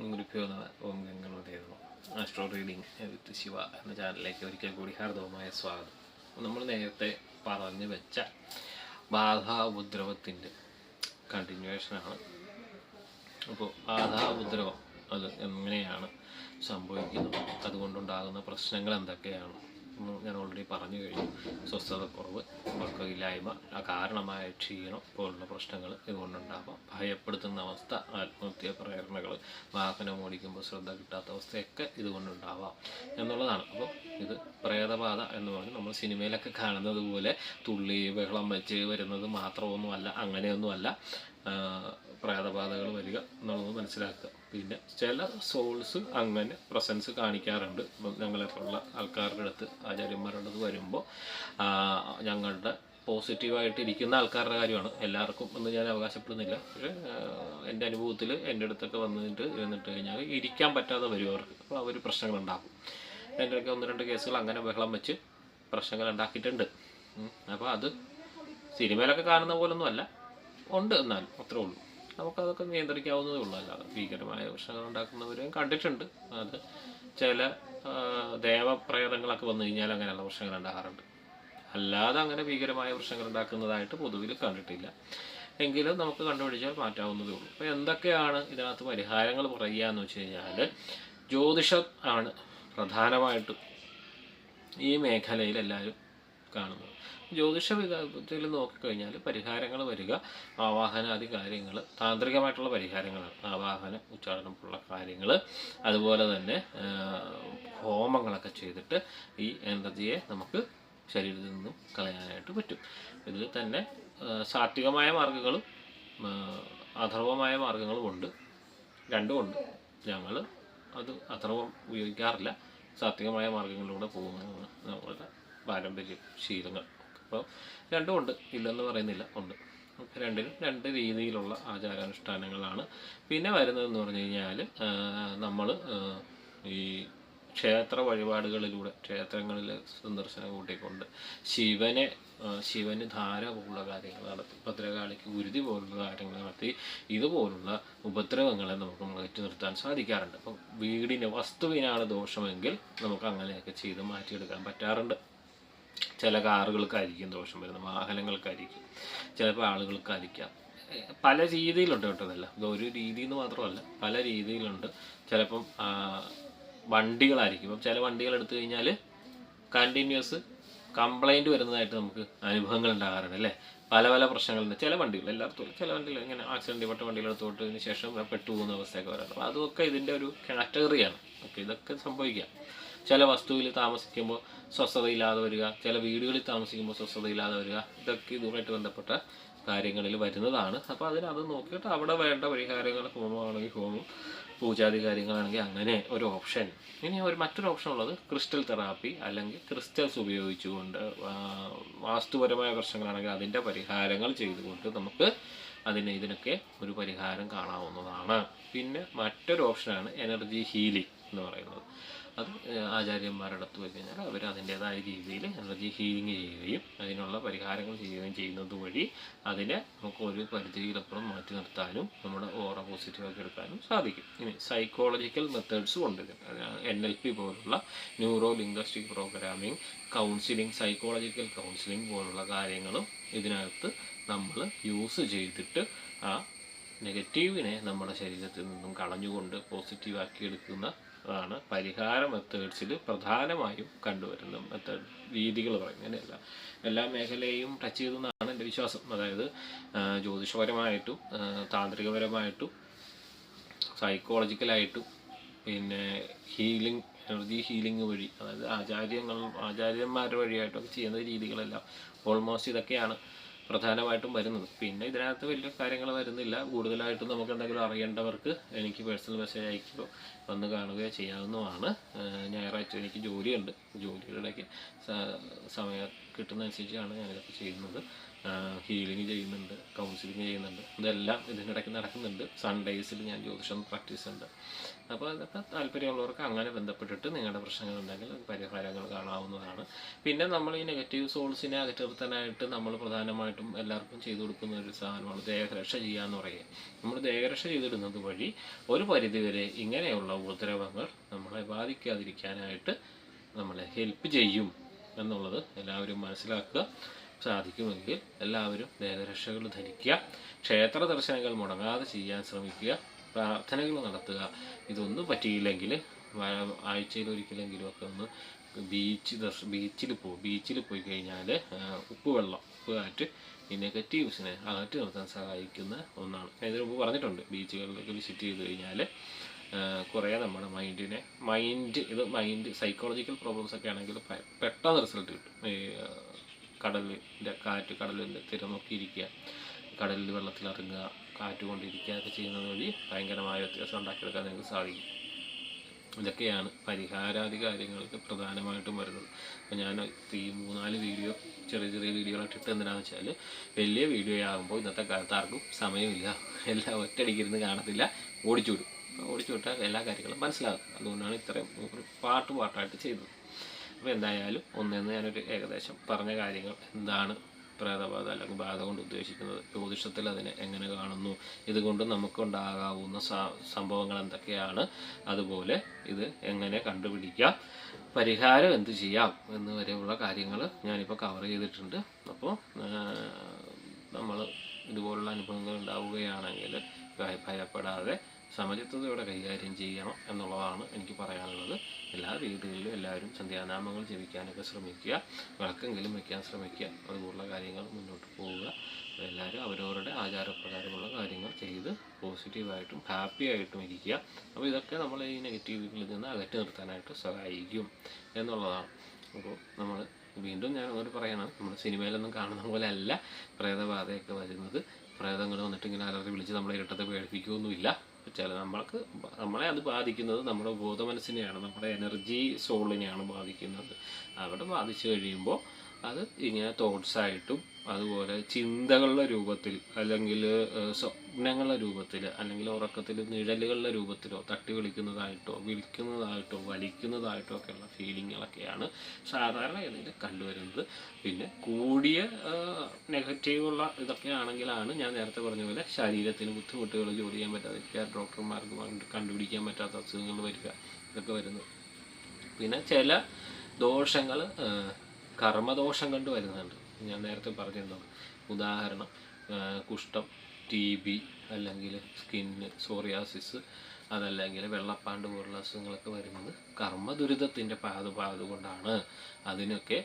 ഗുരുഭ്യോ നമ ഓം ആസ്ട്രോ റീഡിംഗ് വിത്ത് ശിവ എന്ന ചാനലിലേക്ക് ഒരിക്കൽ കൂടി ഹാർദവമായ സ്വാഗതം. നമ്മൾ നേരത്തെ പറഞ്ഞു വെച്ച ബാധാ ഉപദ്രവത്തിന്റെ കണ്ടിന്യൂവേഷനാണ് അപ്പോൾ ബാധാ ഉപദ്രവം അത് എങ്ങനെയാണ് സംഭവിക്കുന്നത്? അതുകൊണ്ടുണ്ടാകുന്ന പ്രശ്നങ്ങൾ എന്തൊക്കെയാണ്? ഞാൻ ഓൾറെഡി പറഞ്ഞു കഴിഞ്ഞു. സ്വസ്ഥതക്കുറവ് ഉറക്കമില്ലായ്മ കാരണമായ ക്ഷീണം പോലുള്ള പ്രശ്നങ്ങൾ ഇതുകൊണ്ടുണ്ടാവാം. ഭയപ്പെടുത്തുന്ന അവസ്ഥ ആത്മഹത്യ പ്രേരണകൾ വാഹനം ഓടിക്കുമ്പോൾ ശ്രദ്ധ കിട്ടാത്ത അവസ്ഥയൊക്കെ ഇതുകൊണ്ടുണ്ടാവാം എന്നുള്ളതാണ്. അപ്പോൾ ഇത് പ്രേതബാധ എന്ന് പറഞ്ഞ് നമ്മൾ സിനിമയിലൊക്കെ കാണുന്നത് പോലെ തുള്ളി ബഹളം വെച്ച് വരുന്നത് മാത്രമൊന്നുമല്ല അങ്ങനെയൊന്നുമല്ല പ്രേതബാധകൾ വരിക എന്നുള്ളത് മനസ്സിലാക്കുക. പിന്നെ ചില സോൾസ് അങ്ങനെ പ്രസൻസ് കാണിക്കാറുണ്ട്. ഞങ്ങളെപ്പോലുള്ള ആൾക്കാരുടെ അടുത്ത് ആചാര്യന്മാരുടെ അടുത്ത് വരുമ്പോൾ ഞങ്ങളുടെ പോസിറ്റീവായിട്ട് ഇരിക്കുന്ന ആൾക്കാരുടെ കാര്യമാണ്. എല്ലാവർക്കും എന്ന് ഞാൻ അവകാശപ്പെടുന്നില്ല. പക്ഷേ എന്റെ അനുഭവത്തിൽ എന്റെ അടുത്തൊക്കെ വന്നിട്ട് ഇരുന്നിട്ട് കഴിഞ്ഞാൽ ഇരിക്കാൻ പറ്റാതെ വരും അവർക്ക്. അപ്പോൾ അവർ പ്രശ്നങ്ങളുണ്ടാകും എന്റെ ഒക്കെ ഒന്ന് രണ്ട് കേസുകൾ അങ്ങനെ ബഹളം വെച്ച് പ്രശ്നങ്ങൾ ഉണ്ടാക്കിയിട്ടുണ്ട്. അപ്പോൾ അത് സിനിമയിലൊക്കെ കാണുന്ന പോലൊന്നും അല്ല. ഉണ്ട് എന്നാലും അത്രേ ഉള്ളൂ. നമുക്കതൊക്കെ നിയന്ത്രിക്കാവുന്നതേ ഉള്ളൂ. അല്ലാതെ ഭീകരമായ പ്രശ്നങ്ങൾ ഉണ്ടാക്കുന്നവരെയും കണ്ടിട്ടുണ്ട്. അത് ചില ദേവപ്രേതങ്ങളൊക്കെ വന്നു കഴിഞ്ഞാൽ അങ്ങനെയുള്ള പ്രശ്നങ്ങൾ ഉണ്ടാകാറുണ്ട്. അല്ലാതെ അങ്ങനെ ഭീകരമായ പ്രശ്നങ്ങൾ ഉണ്ടാക്കുന്നതായിട്ട് പൊതുവിൽ കണ്ടിട്ടില്ല. എങ്കിലും നമുക്ക് കണ്ടുപിടിച്ചാൽ മാറ്റാവുന്നതേ ഉള്ളൂ. അപ്പോൾ എന്തൊക്കെയാണ് ഇതിനകത്ത് പരിഹാരങ്ങൾ പറയുക എന്ന് വെച്ച് കഴിഞ്ഞാൽ ജ്യോതിഷം ആണ് പ്രധാനമായിട്ടും ഈ മേഖലയിൽ എല്ലാവരും കാണുന്നത്. ജ്യോതിഷ വിധത്തിൽ നോക്കിക്കഴിഞ്ഞാൽ പരിഹാരങ്ങൾ വരിക ആവാഹനാദി കാര്യങ്ങൾ താന്ത്രികമായിട്ടുള്ള പരിഹാരങ്ങളാണ്. ആവാഹന ഉച്ചാടനം കാര്യങ്ങൾ അതുപോലെ തന്നെ ഹോമങ്ങളൊക്കെ ചെയ്തിട്ട് ഈ എനർജിയെ നമുക്ക് ശരീരത്തിൽ നിന്നും കളയാനായിട്ട് പറ്റും. ഇതിൽ തന്നെ സാത്വികമായ മാർഗങ്ങളും അഥർവമായ മാർഗങ്ങളും ഉണ്ട്. രണ്ടുമുണ്ട് ഞങ്ങൾ അത് അഥർവം ഉപയോഗിക്കാറില്ല. സാത്വികമായ മാർഗങ്ങളിലൂടെ പോകുന്നതാണ് നമ്മളുടെ പാരമ്പര്യ ശീലങ്ങൾ. അപ്പോൾ രണ്ടും ഉണ്ട്. ഇല്ലെന്ന് പറയുന്നില്ല. ഉണ്ട്. രണ്ടിനും രണ്ട് രീതിയിലുള്ള ആചാരാനുഷ്ഠാനങ്ങളാണ്. പിന്നെ വരുന്നതെന്ന് പറഞ്ഞു കഴിഞ്ഞാൽ നമ്മൾ ഈ ക്ഷേത്ര വഴിപാടുകളിലൂടെ ക്ഷേത്രങ്ങളിൽ സന്ദർശനം കൂട്ടിക്കൊണ്ട് ശിവനെ ശിവന് ധാര പോലുള്ള കാര്യങ്ങൾ നടത്തി ഭദ്രകാളിക്ക് ഗുരുതി പോലുള്ള കാര്യങ്ങൾ നടത്തി ഇതുപോലുള്ള ഉപദ്രവങ്ങളെ നമുക്ക് മാറ്റി നിർത്താൻ സാധിക്കാറുണ്ട്. അപ്പം വീടിന് വസ്തുവിനാണ് ദോഷമെങ്കിൽ നമുക്ക് അങ്ങനെയൊക്കെ ചെയ്ത് മാറ്റിയെടുക്കാൻ പറ്റാറുണ്ട്. ചില കാറുകൾക്കായിരിക്കും ദോഷം വരുന്നത് വാഹനങ്ങൾക്കായിരിക്കും ചിലപ്പോൾ ആളുകൾക്കായിരിക്കാം. പല രീതിയിലുണ്ട് കേട്ടോ ഇതല്ല. ഇത് ഒരു രീതി എന്ന് മാത്രമല്ല പല രീതിയിലുണ്ട്. ചിലപ്പം വണ്ടികളായിരിക്കും. ഇപ്പം ചില വണ്ടികൾ എടുത്തു കഴിഞ്ഞാൽ കണ്ടിന്യൂസ് കംപ്ലൈന്റ് വരുന്നതായിട്ട് നമുക്ക് അനുഭവങ്ങൾ ഉണ്ടാകാറുണ്ട് അല്ലേ? പല പല പ്രശ്നങ്ങളുണ്ട്. ചില വണ്ടികൾ എല്ലായിടത്തും. ചില വണ്ടികൾ ഇങ്ങനെ ആക്സിഡന്റ് പെട്ട വണ്ടികൾ എടുത്തോട്ടതിന് ശേഷം പെട്ടു പോകുന്ന അവസ്ഥയൊക്കെ വരാറുണ്ട്. അതൊക്കെ ഇതിന്റെ ഒരു കാറ്റഗറിയാണ് ഓക്കെ ഇതൊക്കെ സംഭവിക്കാം. ചില വസ്തുവിൽ താമസിക്കുമ്പോൾ സ്വസ്ഥതയില്ലാതെ വരിക ചില വീടുകളിൽ താമസിക്കുമ്പോൾ സ്വസ്ഥതയില്ലാതെ വരിക ഇതൊക്കെ ഇതുമായിട്ട് ബന്ധപ്പെട്ട കാര്യങ്ങളിൽ വരുന്നതാണ്. അപ്പോൾ അതിന് അത് നോക്കിയിട്ട് അവിടെ വേണ്ട പരിഹാരങ്ങൾ ഹോമമാണെങ്കിൽ ഹോമം പൂജാതി കാര്യങ്ങളാണെങ്കിൽ അങ്ങനെ ഒരു ഓപ്ഷൻ. ഇനി ഒരു മറ്റൊരു ഓപ്ഷൻ ഉള്ളത് ക്രിസ്റ്റൽ തെറാപ്പി അല്ലെങ്കിൽ ക്രിസ്റ്റൽസ് ഉപയോഗിച്ചുകൊണ്ട് വാസ്തുപരമായ പ്രശ്നങ്ങളാണെങ്കിൽ അതിന്റെ പരിഹാരങ്ങൾ ചെയ്തുകൊണ്ട് നമുക്ക് അതിന് ഇതിനൊക്കെ ഒരു പരിഹാരം കാണാവുന്നതാണ്. പിന്നെ മറ്റൊരു ഓപ്ഷനാണ് എനർജി ഹീലിംഗ്. എന്ന് പറയുന്നത്. അത് ഏഹ്, ആചാര്യന്മാരുടെ അടുത്ത് പോയി കഴിഞ്ഞാൽ അവർ അതിന്റെതായ രീതിയിൽ എനർജി ഹീലിംഗ് ചെയ്യുകയും അതിനുള്ള പരിഹാരങ്ങൾ ചെയ്യുകയും ചെയ്യുന്നത് വഴി അതിനെ നമുക്ക് ഒരു പരിധിയിലപ്പുറം മാറ്റി നിർത്താനും നമ്മുടെ ഓറ പോസിറ്റീവാക്കി എടുക്കാനും സാധിക്കും. ഇനി സൈക്കോളജിക്കൽ മെത്തേഡ്സും ഉണ്ട് എൻ എൽ പി പോലുള്ള neuro linguistic programming counselling psychological counselling പോലുള്ള കാര്യങ്ങളും ഇതിനകത്ത് നമ്മൾ യൂസ് ചെയ്തിട്ട് ആ നെഗറ്റീവിനെ നമ്മുടെ ശരീരത്തിൽ നിന്നും കളഞ്ഞുകൊണ്ട് പോസിറ്റീവാക്കി എടുക്കുന്ന ആണ്. പരിഹാര മെത്തേഡ്സിൽ പ്രധാനമായും കണ്ടുവരുന്ന മെത്തേഡ് രീതികൾ പറയും. അങ്ങനെയല്ല. എല്ലാ മേഖലയും ടച്ച് ചെയ്തെന്നാണ് എന്റെ വിശ്വാസം. അതായത് ജ്യോതിഷപരമായിട്ടും താന്ത്രികപരമായിട്ടും സൈക്കോളജിക്കലായിട്ടും പിന്നെ ഹീലിംഗ് എനർജി ഹീലിംഗ് വഴി അതായത് ആചാര്യങ്ങൾ ആചാര്യന്മാരുടെ വഴിയായിട്ടൊക്കെ ചെയ്യുന്ന രീതികളെല്ലാം ഓൾമോസ്റ്റ് ഇതൊക്കെയാണ്. പ്രധാനമായിട്ടും വരുന്നത്. പിന്നെ ഇതിനകത്ത് വലിയ കാര്യങ്ങൾ വരുന്നില്ല. കൂടുതലായിട്ടും നമുക്ക് എന്തെങ്കിലും അറിയേണ്ടവർക്ക് എനിക്ക് പേഴ്സണൽ മെസ്സേജ് അയക്കുകയോ വന്ന് കാണുകയോ ചെയ്യാവുന്നതാണ്. ഞായറാഴ്ച എനിക്ക് ജോലിയുണ്ട്. ജോലിയുടെ ഇടയ്ക്ക് സമയം കിട്ടുന്നതനുസരിച്ചാണ് ഞാനിതൊക്കെ ചെയ്യുന്നത്. ഹീലിംഗ് ചെയ്യുന്നുണ്ട് കൗൺസിലിംഗ് ചെയ്യുന്നുണ്ട്. ഇതെല്ലാം ഇതിനിടയ്ക്ക് നടക്കുന്നുണ്ട്. സൺഡേയ്സിൽ ഞാൻ ജ്യോതിഷം പ്രാക്ടീസ് ഉണ്ട്. അപ്പോൾ അതൊക്കെ താല്പര്യമുള്ളവർക്ക് അങ്ങനെ ബന്ധപ്പെട്ടിട്ട് നിങ്ങളുടെ പ്രശ്നങ്ങളുണ്ടെങ്കിൽ പരിഹാരങ്ങൾ കാണാവുന്നതാണ്. പിന്നെ നമ്മൾ ഈ നെഗറ്റീവ് സോൾസിനെ അകറ്റിർത്താനായിട്ട് നമ്മൾ പ്രധാനമായിട്ടും എല്ലാവർക്കും ചെയ്തു കൊടുക്കുന്ന ഒരു സാധനമാണ് ദേഹരക്ഷ ചെയ്യുക എന്ന് പറയുക. നമ്മൾ ദേഹരക്ഷ ചെയ്തിടുന്നത് വഴി ഒരു പരിധിവരെ ഇങ്ങനെയുള്ള ഉപദ്രവങ്ങൾ നമ്മളെ ബാധിക്കാതിരിക്കാനായിട്ട് നമ്മളെ ഹെൽപ്പ് ചെയ്യും എന്നുള്ളത് എല്ലാവരും മനസ്സിലാക്കുക. സാധിക്കുമെങ്കിൽ എല്ലാവരും ദേഹരക്ഷകൾ ധരിക്കുക ക്ഷേത്ര ദർശനങ്ങൾ മുടങ്ങാതെ ചെയ്യാൻ ശ്രമിക്കുക പ്രാർത്ഥനകൾ നടത്തുക. ഇതൊന്നും പറ്റിയില്ലെങ്കിൽ ആഴ്ചയിൽ ഒരിക്കലെങ്കിലും ഒക്കെ ഒന്ന് ബീച്ച് ദർശ ബീച്ചിൽ പോകും ബീച്ചിൽ പോയി കഴിഞ്ഞാൽ ഉപ്പുവെള്ളം ഉപ്പ് കാറ്റ് ഈ നെഗറ്റീവ്സിനെ അകറ്റി നിർത്താൻ സഹായിക്കുന്ന ഒന്നാണ്. ഇതിനു മുമ്പ് പറഞ്ഞിട്ടുണ്ട് ബീച്ചുകളിലേക്ക് വിസിറ്റ് ചെയ്ത് കഴിഞ്ഞാൽ കുറേ നമ്മുടെ മൈൻഡിനെ മൈൻഡ് ഇത് മൈൻഡ് സൈക്കോളജിക്കൽ പ്രോബ്ലംസ് ഒക്കെ ആണെങ്കിൽ പെട്ടെന്ന് റിസൾട്ട് കിട്ടും. കടലിന്റെ കാറ്റ് കടലിന്റെ തിര നോക്കിയിരിക്കുക കടലിൽ വെള്ളത്തിൽ ഇറങ്ങുക കാറ്റ് കൊണ്ടിരിക്കുക ഒക്കെ ചെയ്യുന്നത് വഴി ഭയങ്കരമായ വ്യത്യാസം ഉണ്ടാക്കിയെടുക്കാൻ നിങ്ങൾക്ക് സാധിക്കും. ഇതൊക്കെയാണ് പരിഹാരാദി കാര്യങ്ങൾക്ക് പ്രധാനമായിട്ടും വരുന്നത്. അപ്പോൾ ഞാൻ ഈ മൂന്നാൽ വീഡിയോ ചെറിയ ചെറിയ വീഡിയോകളായിട്ട് ഇട്ട് എന്തിനാണെന്ന് വെച്ചാൽ വലിയ വീഡിയോ ആകുമ്പോൾ ഇന്നത്തെ കാലത്ത് ആർക്കും സമയമില്ല. എല്ലാം ഒറ്റയടിക്കിരുന്ന് കാണത്തില്ല. ഓടിച്ചു വിടും ഓടിച്ചു വിട്ടാൽ എല്ലാ കാര്യങ്ങളും മനസ്സിലാകും. അതുകൊണ്ടാണ് ഇത്രയും ഒരു പാട്ട് പാട്ടായിട്ട് ചെയ്തത്. അപ്പോൾ എന്തായാലും ഒന്നെന്ന് ഞാനൊരു ഏകദേശം പറഞ്ഞ കാര്യങ്ങൾ എന്താണ് പ്രേതബാധ അല്ലെങ്കിൽ ബാധ കൊണ്ട് ഉദ്ദേശിക്കുന്നത്? ജ്യോതിഷത്തിൽ അതിനെ എങ്ങനെ കാണുന്നു? ഇതുകൊണ്ട് നമുക്കുണ്ടാകാവുന്ന സംഭവങ്ങൾ എന്തൊക്കെയാണ്? അതുപോലെ ഇത് എങ്ങനെ കണ്ടുപിടിക്കാം? പരിഹാരം എന്ത് ചെയ്യാം എന്ന് വരെയുള്ള കാര്യങ്ങൾ ഞാനിപ്പോൾ കവർ ചെയ്തിട്ടുണ്ട്. അപ്പോൾ നമ്മൾ ഇതുപോലുള്ള അനുഭവങ്ങൾ ഉണ്ടാവുകയാണെങ്കിൽ ഭയ- ഭയപ്പെടാതെ സമചിത്തതയോടെ കൈകാര്യം ചെയ്യണം എന്നുള്ളതാണ് എനിക്ക് പറയാനുള്ളത്. എല്ലാ വീടുകളിലും എല്ലാവരും സന്ധ്യാനാമങ്ങൾ ജപിക്കാനൊക്കെ ശ്രമിക്കുക വിളക്കെങ്കിലും വയ്ക്കാൻ ശ്രമിക്കുക അതുപോലുള്ള കാര്യങ്ങൾ മുന്നോട്ട് പോവുക. എല്ലാവരും അവരവരുടെ ആചാരപ്രകാരമുള്ള കാര്യങ്ങൾ ചെയ്ത് പോസിറ്റീവായിട്ടും ഹാപ്പി ആയിട്ടും ഇരിക്കുക. അപ്പോൾ ഇതൊക്കെ നമ്മൾ ഈ നെഗറ്റീവുകളിൽ നിന്ന് അകറ്റി നിർത്താനായിട്ട് സഹായിക്കും എന്നുള്ളതാണ്. അപ്പോൾ നമ്മൾ വീണ്ടും ഞാൻ അങ്ങോട്ട് പറയണം നമ്മൾ സിനിമയിലൊന്നും കാണുന്ന പോലെ അല്ല പ്രേതബാധയൊക്കെ വരുന്നത്. പ്രേതങ്ങൾ വന്നിട്ട് ഇങ്ങനെ അലറി വിളിച്ച് നമ്മളെ ഇരട്ടത്തെ പേടിപ്പിക്കുകയൊന്നുമില്ല ചില നമ്മൾക്ക് നമ്മളെ അത് ബാധിക്കുന്നത് നമ്മുടെ ബോധമനസ്സിനെയാണ് നമ്മുടെ എനർജി സോളിനെയാണ് ബാധിക്കുന്നത്. അവിടെ ബാധിച്ചു കഴിയുമ്പോൾ അത് ഇങ്ങനെ തോട്ട്സ് ആയിട്ടും അതുപോലെ ചിന്തകളുടെ രൂപത്തിൽ അല്ലെങ്കിൽ സ്വപ്നങ്ങളുടെ രൂപത്തിൽ അല്ലെങ്കിൽ ഉറക്കത്തിൽ നിഴലുകളുടെ രൂപത്തിലോ തട്ടി വിളിക്കുന്നതായിട്ടോ വിളിക്കുന്നതായിട്ടോ വലിക്കുന്നതായിട്ടോ ഒക്കെയുള്ള ഫീലിങ്ങുകളൊക്കെയാണ് സാധാരണ ഇതിൽ കണ്ടുവരുന്നത്. പിന്നെ കൂടിയ നെഗറ്റീവുള്ള ഇതൊക്കെ ആണെങ്കിലാണ് ഞാൻ നേരത്തെ പറഞ്ഞ പോലെ ശരീരത്തിന് ബുദ്ധിമുട്ടുകൾ ജോലി ചെയ്യാൻ പറ്റാതിരിക്കുക ഡോക്ടർമാർക്ക് കണ്ടുപിടിക്കാൻ പറ്റാത്ത അസുഖങ്ങൾ വരിക ഇതൊക്കെ വരുന്നത്. പിന്നെ ചില ദോഷങ്ങൾ കർമ്മദോഷം കണ്ടു വരുന്നുണ്ട്. ഞാൻ നേരത്തെ പറഞ്ഞിരുന്നത് ഉദാഹരണം കുഷ്ഠം ടി ബി അല്ലെങ്കിൽ സ്കിന്ന് സോറിയാസിസ് അതല്ലെങ്കിൽ വെള്ളപ്പാണ്ട് പോലുള്ള അസുഖങ്ങളൊക്കെ വരുന്നത് കർമ്മദുരിതത്തിന്റെ പാത കൊണ്ടാണ് അതിനൊക്കെ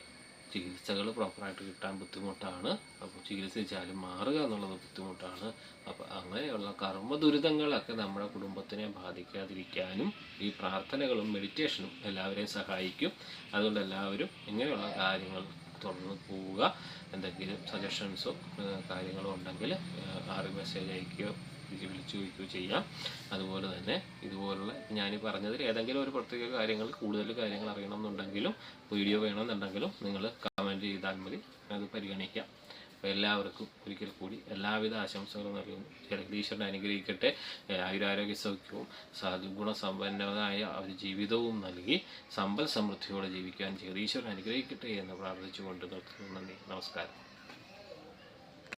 ചികിത്സകൾ പ്രോപ്പറായിട്ട് കിട്ടാൻ ബുദ്ധിമുട്ടാണ്. അപ്പോൾ ചികിത്സിച്ചാലും മാറുക എന്നുള്ളത് ബുദ്ധിമുട്ടാണ്. അപ്പോൾ അങ്ങനെയുള്ള കർമ്മ ദുരിതങ്ങളൊക്കെ നമ്മുടെ കുടുംബത്തിനെ ബാധിക്കാതിരിക്കാനും ഈ പ്രാർത്ഥനകളും മെഡിറ്റേഷനും എല്ലാവരെയും സഹായിക്കും. അതുകൊണ്ട് എല്ലാവരും ഇങ്ങനെയുള്ള കാര്യങ്ങൾ തുടർന്ന് പോവുക. എന്തെങ്കിലും സജഷൻസോ കാര്യങ്ങളോ ഉണ്ടെങ്കിൽ ആറ് മെസ്സേജ് അയക്കുകയോ വിളിച്ച് ചോദിക്കുകയോ ചെയ്യാം. അതുപോലെ തന്നെ ഇതുപോലുള്ള ഞാൻ ഈ പറഞ്ഞതിൽ ഏതെങ്കിലും ഒരു പ്രത്യേക കാര്യങ്ങൾ കൂടുതൽ കാര്യങ്ങൾ അറിയണം എന്നുണ്ടെങ്കിലും വീഡിയോ വേണമെന്നുണ്ടെങ്കിലും നിങ്ങൾ കമന്റ് ചെയ്താൽ മതി. അത് പരിഗണിക്കാം. അപ്പോൾ എല്ലാവർക്കും ഒരിക്കൽ കൂടി എല്ലാവിധ ആശംസകളും നൽകുന്നു ജഗദീശ്വരൻ അനുഗ്രഹിക്കട്ടെ. ആയുരാരോഗ്യ സൗഖ്യവും സദ്ഗുണസമ്പന്നമായ ഒരു ജീവിതവും നൽകി സമ്പൽ സമൃദ്ധിയോടെ ജീവിക്കാൻ ജഗദീശ്വരൻ അനുഗ്രഹിക്കട്ടെ എന്ന് പ്രാർത്ഥിച്ചുകൊണ്ട് നിർത്തുന്നു. നന്ദി. നമസ്കാരം.